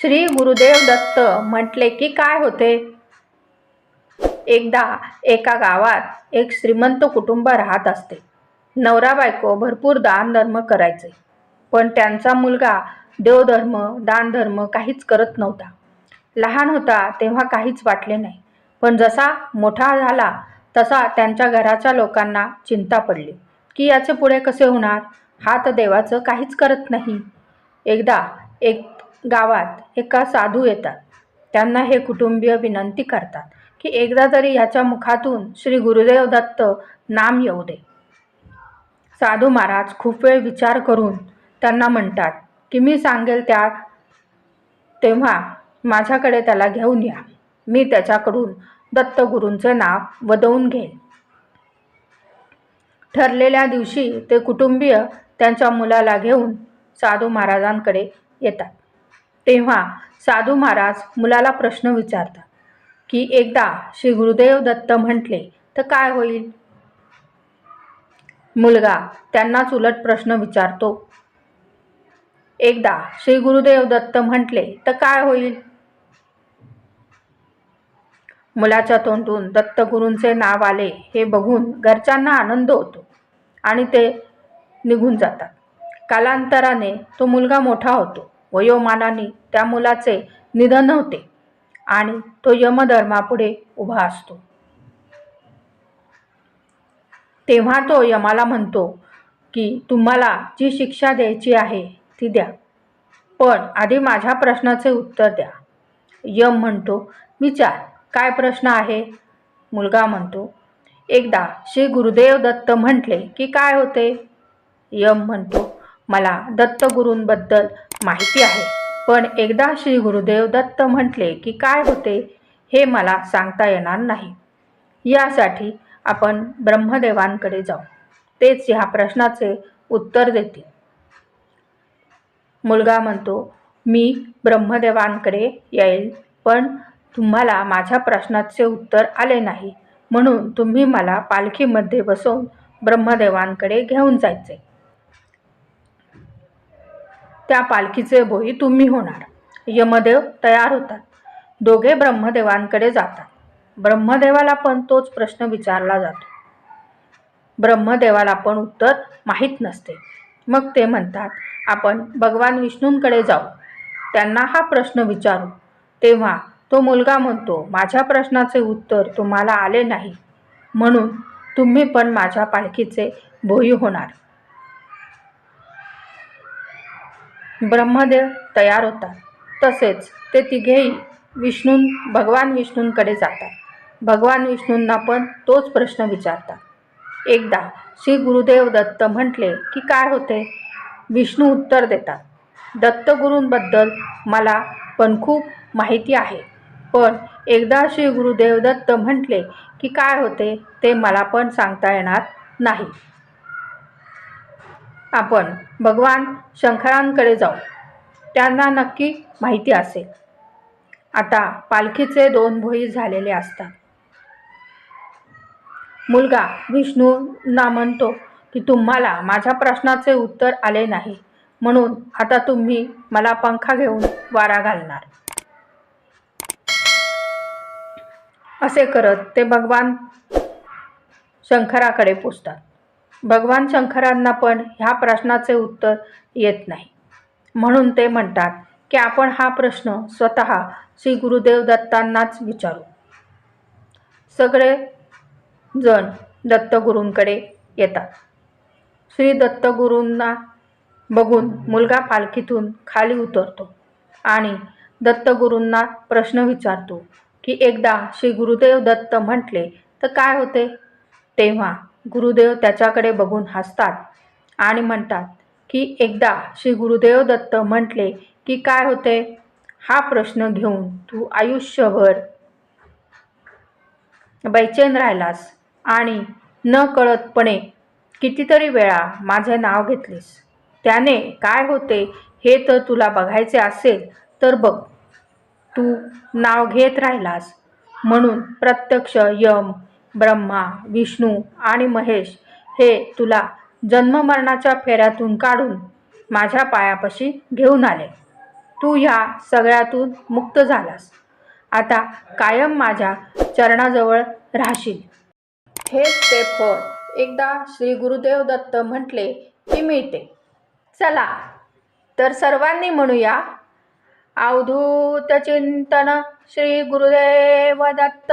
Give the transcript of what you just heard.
श्री गुरुदेव दत्त म्हटले की काय होते? एकदा एका गावात एक श्रीमंत कुटुंब राहत असते. नवरा बायको भरपूर दानधर्म करायचे. पण त्यांचा मुलगा देवधर्म दानधर्म काहीच करत नव्हता. लहान होता तेव्हा काहीच वाटले नाही. पण जसा मोठा झाला तसा त्यांच्या घराच्या लोकांना चिंता पडली. की याचे पुढे कसे होणार? हा तर देवाचं काहीच करत नाही. एकदा एक गावात एका साधू येतात. त्यांना हे कुटुंबीय विनंती करतात की एकदा तरी याच्या मुखातून श्री गुरुदेव दत्त नाम येऊ दे. साधू महाराज खूप वेळ विचार करून त्यांना म्हणतात की मी सांगेल त्या तेव्हा माझ्याकडे त्याला घेऊन या. मी त्याच्याकडून दत्तगुरूंचे नाव वदवून घेईन. ठरलेल्या दिवशी ते कुटुंबीय त्यांच्या मुलाला घेऊन साधू महाराजांकडे येतात. तेव्हा साधू महाराज मुलाला प्रश्न विचारतात की एकदा श्री गुरुदेव दत्त म्हटले तर काय होईल? मुलगा त्यांनाच उलट प्रश्न विचारतो एकदा श्री गुरुदेव दत्त म्हटले तर काय होईल? मुलाच्या तोंडून दत्तगुरूंचे नाव आले हे बघून घरच्यांना आनंद होतो आणि ते निघून जातात. कालांतराने तो मुलगा मोठा होतो. वयोमानाने त्या मुलाचे निधन होते आणि तो यमधर्मापुढे उभा असतो. तेव्हा तो यमाला म्हणतो की तुम्हाला जी शिक्षा द्यायची आहे ती द्या. पण आधी माझ्या प्रश्नाचे उत्तर द्या. यम म्हणतो विचार काय प्रश्न आहे? मुलगा म्हणतो एकदा श्री गुरुदेव दत्त म्हटले की काय होते? यम म्हणतो मला दत्तगुरूंबद्दल माहिती आहे. पण एकदा श्री गुरुदेव दत्त म्हटले की काय होते हे मला सांगता येणार नाही. यासाठी आपण ब्रह्मदेवांकडे जाऊ. तेच ह्या प्रश्नाचे उत्तर देतील. मुलगा म्हणतो मी ब्रह्मदेवांकडे येईल पण तुम्हाला माझ्या प्रश्नाचे उत्तर आले नाही. म्हणून तुम्ही मला पालखीमध्ये बसवून ब्रह्मदेवांकडे घेऊन जायचे. त्या पालखीचे भोई तुम्ही होणार. यमदेव तयार होतात. दोघे ब्रह्मदेवांकडे जातात. ब्रह्मदेवाला पण तोच प्रश्न विचारला जातो. ब्रह्मदेवाला पण उत्तर माहीत नसते. मग ते म्हणतात आपण भगवान विष्णूंकडे जाऊ. त्यांना हा प्रश्न विचारू. तेव्हा तो मुलगा म्हणतो माझ्या प्रश्नाचे उत्तर तुम्हाला आले नाही. म्हणून तुम्ही पण माझ्या पालखीचे भोई होणार. ब्रह्मदेव तयार होतात. तसेच ते तिघेही विष्णू भगवान विष्णूंकडे जातात. भगवान विष्णूंना पण तोच प्रश्न विचारतात. एकदा श्री गुरुदेव दत्त म्हटले की काय होते? विष्णू उत्तर देतात दत्तगुरूंबद्दल मला पण खूप माहिती आहे. पण एकदा श्री गुरुदेव दत्त म्हटले की काय होते ते मला पण सांगता येणार नाही. आपण भगवान शंकरांकडे जाऊ. त्यांना नक्की माहिती असेल. आता पालखीचे दोन भोई झालेले असतात. मुलगा विष्णूंना म्हणतो की तुम्हाला माझ्या प्रश्नाचे उत्तर आले नाही. म्हणून आता तुम्ही मला पंखा घेऊन वारा घालणार. असे करत ते भगवान शंकराकडे पोचतात. भगवान शंकरांना पण ह्या प्रश्नाचे उत्तर येत नाही. म्हणून ते म्हणतात की आपण हा प्रश्न स्वतः श्री गुरुदेव दत्तांनाच विचारू. सगळे जण दत्तगुरूंकडे येतात. श्री दत्तगुरूंना बघून मुलगा पालखीतून खाली उतरतो आणि दत्तगुरूंना प्रश्न विचारतो की एकदा श्री गुरुदेव दत्त म्हटले तर काय होते? तेव्हा गुरुदेव त्याच्याकडे बघून हसतात आणि म्हणतात की एकदा श्री गुरुदेव दत्त म्हटले की काय होते? हा प्रश्न घेऊन तू आयुष्यभर बैचेन राहिलास आणि न कळतपणे कितीतरी वेळा माझे नाव घेतलेस. त्याने काय होते हे तर तुला बघायचे असेल तर बघ. तू नाव घेत राहिलास म्हणून प्रत्यक्ष यम ब्रह्मा विष्णू आणि महेश हे तुला जन्ममरणाच्या फेऱ्यातून काढून माझ्या पायापाशी घेऊन आले. तू ह्या सगळ्यातून मुक्त झालास. आता कायम माझ्या चरणाजवळ राहशील. हेच ते फळ. एकदा श्री गुरुदेव दत्त म्हटले की मिळते. चला तर सर्वांनी म्हणूया अवधूत चिंतन श्री गुरुदेव दत्त.